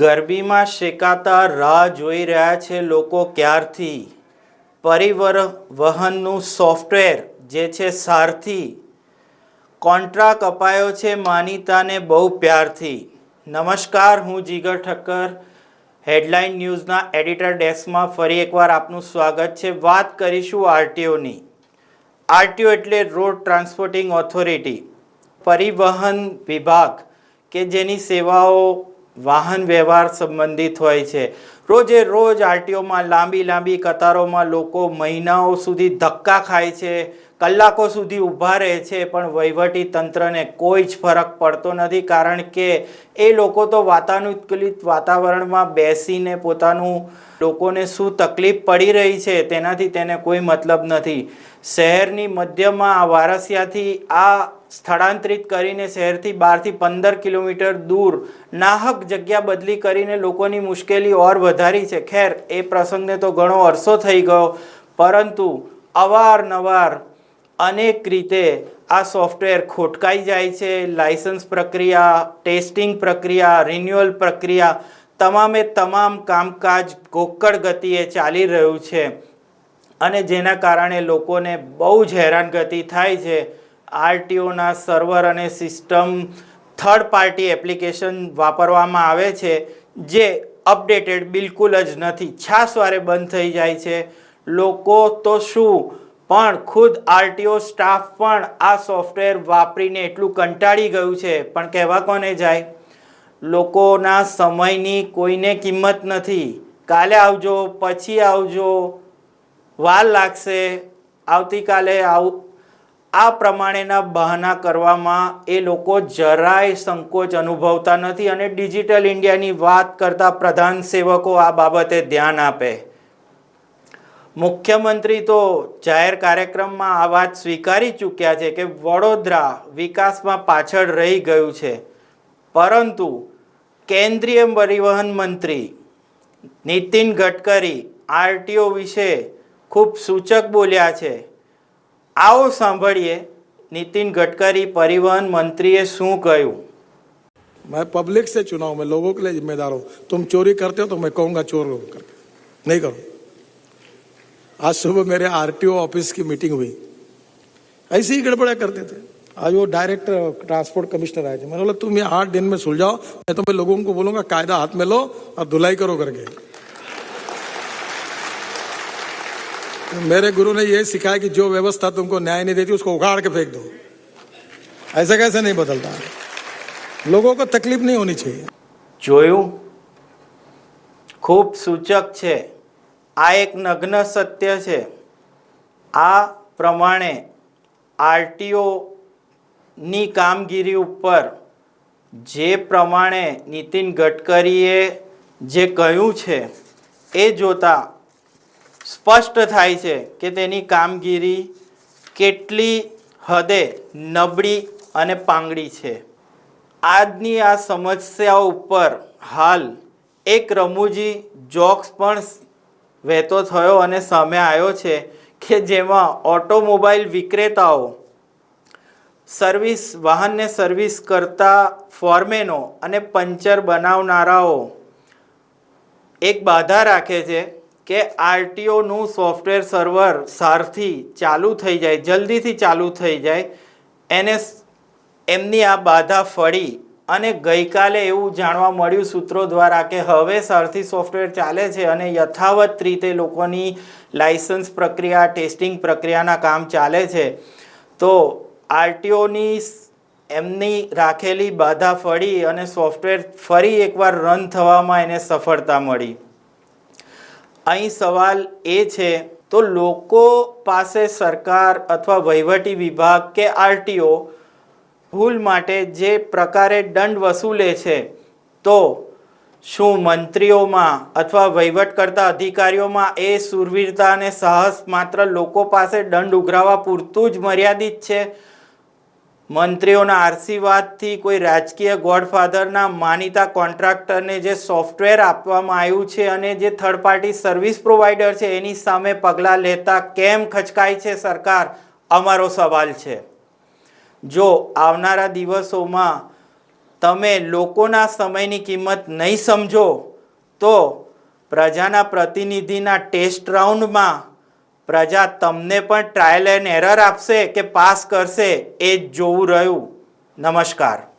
ગરબીમાં શેકાતા રાહ જોઈ રહ્યા છે લોકો ક્યારથી? પરિવહનનું સોફ્ટવેર જે છે સારથી. કોન્ટ્રાક્ટ અપાયો છે માનીતાને બહુ પ્યારથી. નમસ્કાર, હું જીગર ઠક્કર, હેડલાઇન ન્યૂઝના એડિટર ડેસ્કમાં ફરી એકવાર આપનું સ્વાગત છે. વાત કરીશું આરટીઓની. આરટીઓ એટલે રોડ ટ્રાન્સપોર્ટિંગ ઓથોરિટી. પરિવહન વિભાગ કે જેની સેવાઓ વાહન વ્યવહાર સંબંધિત હોય છે. રોજે રોજ આરટીઓમાં લાંબી લાંબી કતારોમાં લોકો મહિનાઓ સુધી ધક્કા ખાય છે. કલાકો સુધી ઊભા રહે છે, પણ વહીવટી તંત્રને કોઈ જ ફરક પડતો નથી, કારણ કે એ લોકો તો વાતાનુકૂલિત વાતાવરણમાં બેસીને પોતાનું લોકોને શું તકલીફ પડી રહી છે, તેનાથી તેને કોઈ મતલબ નથી. શહેરની મધ્યમાં આ વારસિયાથી આ સ્થળાંતરિત કરીને શહેરથી બારથી પંદર કિલોમીટર દૂર નાહક જગ્યા બદલી કરીને લોકોની મુશ્કેલી ઓર વધારી છે. ખેર, એ પ્રસંગને તો ઘણો અરસો થઈ ગયો, પરંતુ અવારનવાર અનેક રીતે આ સોફ્ટવેર ખોટકાઈ જાય છે લાયસન્સ પ્રક્રિયા, ટેસ્ટિંગ પ્રક્રિયા, રિન્યુઅલ પ્રક્રિયા, તમામે તમામ કામકાજ ગોકળ ગતિએ ચાલી રહ્યું છે. અને જેના કારણે લોકોને બહુ જ હેરાનગતિ થાય છે. આરટીઓના સર્વર અને સિસ્ટમ થર્ડ પાર્ટી એપ્લિકેશન વાપરવામાં આવે છે, જે અપડેટેડ બિલકુલ જ નથી. છાસવારે બંધ થઈ જાય છે. લોકો તો શું પણ ખુદ આરટીઓ સ્ટાફ પણ આ સોફ્ટવેર વાપરીને એટલું કંટાળી ગયું છે. પણ કહેવા કોને જાય? લોકોના સમયની કોઈને કિંમત નથી. કાલે આવજો, પછી આવજો, વાર લાગશે. આવતીકાલે આવ, આ પ્રમાણેના બહાના કરવામાં એ લોકો જરાય સંકોચ અનુભવતા નથી અને ડિજિટલ ઇન્ડિયાની વાત કરતા પ્રધાન સેવકો આ બાબતે ધ્યાન આપે. મુખ્યમંત્રી તો જાહેર કાર્યક્રમમાં આ વાત સ્વીકારી ચૂક્યા છે કે વડોદરા વિકાસમાં પાછળ રહી ગયું છે પરંતુ કેન્દ્રીય પરિવહન મંત્રી નીતિન ગડકરી આરટીઓ વિશે ખૂબ સૂચક બોલ્યા છે આવો સાંભળીએ નીતિન ગડકરી પરિવહન મંત્રીએ શું કહ્યું मैं पब्लिक से चुना हूं मैं लोगों के लिए जिम्मेदार हूं तुम चोरी करते हो तो मैं कहूंगा चोर हो करके नहीं करो आज सुबह मेरे आरटीओ ऑफिस की मीटिंग हुई ऐसे ही गड़बड़ा करते थे आज वो डायरेक्टर ट्रांसपोर्ट कमिश्नर आए थे मैंने बोला तुम ये आठ दिन में सुलझाओ मैं तो मैं लोगों को बोलूंगा कायदा हाथ में लो और धुलाई करो करके तो मेरे गुरु ने ये सिखाया कि जो व्यवस्था तुमको न्याय नहीं देती उसको उखाड़ के फेंक दो ऐसा कैसे नहीं बदलता लोगों को तकलीफ नहीं होनी चाहिए જોયું ખૂબ સૂચક છે આ એક નગ્ન સત્ય છે. આ પ્રમાણે આરટીઓની કામગીરી ઉપર જે પ્રમાણે નીતિન ગડકરીએ જે કહ્યું છે, એ જોતા સ્પષ્ટ થાય છે કે તેની કામગીરી કેટલી હદે નબળી અને પાંગડી છે. આજની આ સમસ્યાઓ ઉપર હાલ એક રમૂજી જોક્સ પણ વહેતો થયો અને સામે આવ્યો છે કે જેમાં ઓટોમોબાઈલ વિક્રેતાઓ, સર્વિસ વાહનને સર્વિસ કરતા ફોર્મેનો અને પંચર બનાવનારાઓ. એક બાધા રાખે છે કે આરટીઓનું સોફ્ટવેર સર્વર સારથી ચાલુ થઈ જાય, જલ્દીથી ચાલુ થઈ જાય. એને એમની આ બાધા ફળી અને ગઈકાલે એવું જાણવા મળ્યું સૂત્રો દ્વારા કે હવે સારથી સોફ્ટવેર ચાલે છે અને યથાવત રીતે લોકોની લાયસન્સ પ્રક્રિયા, ટેસ્ટિંગ પ્રક્રિયાના કામ ચાલે છે. તો આરટીઓની એમની રાખેલી બાધા ફળી અને સોફ્ટવેર ફરી એકવાર રન થવામાં એને સફળતા મળી. અહીં સવાલ એ છે, તો લોકો પાસે સરકાર અથવા વહીવટી વિભાગ કે આરટીઓ ભૂલ માટે જે પ્રકારે દંડ વસૂલે છે, તો શું મંત્રીઓમાં અથવા વહીવટ કરતા અધિકારીઓમાં એ સુરવીરતા અને સાહસ માત્ર લોકો પાસે દંડ ઉઘરાવવા પૂરતું જ મર્યાદિત છે? મંત્રીઓના આશીર્વાદથી કોઈ રાજકીય ગોડફાધરના માનીતા કોન્ટ્રાક્ટરને જે સોફ્ટવેર આપવામાં આવ્યું છે અને જે થર્ડ પાર્ટી સર્વિસ પ્રોવાઈડર છે, એની સામે પગલાં લેતા કેમ ખચકાય છે સરકાર? અમારો સવાલ છે. જો આવનારા દિવસોમાં તમે લોકોના સમયની કિંમત નહીં સમજો, તો પ્રજાના પ્રતિનિધિના ટેસ્ટ રાઉન્ડમાં પ્રજા તમને પણ ટ્રાયલ એન્ડ એરર આપશે કે પાસ કરશે એ જ જોવું રહ્યું. નમસ્કાર.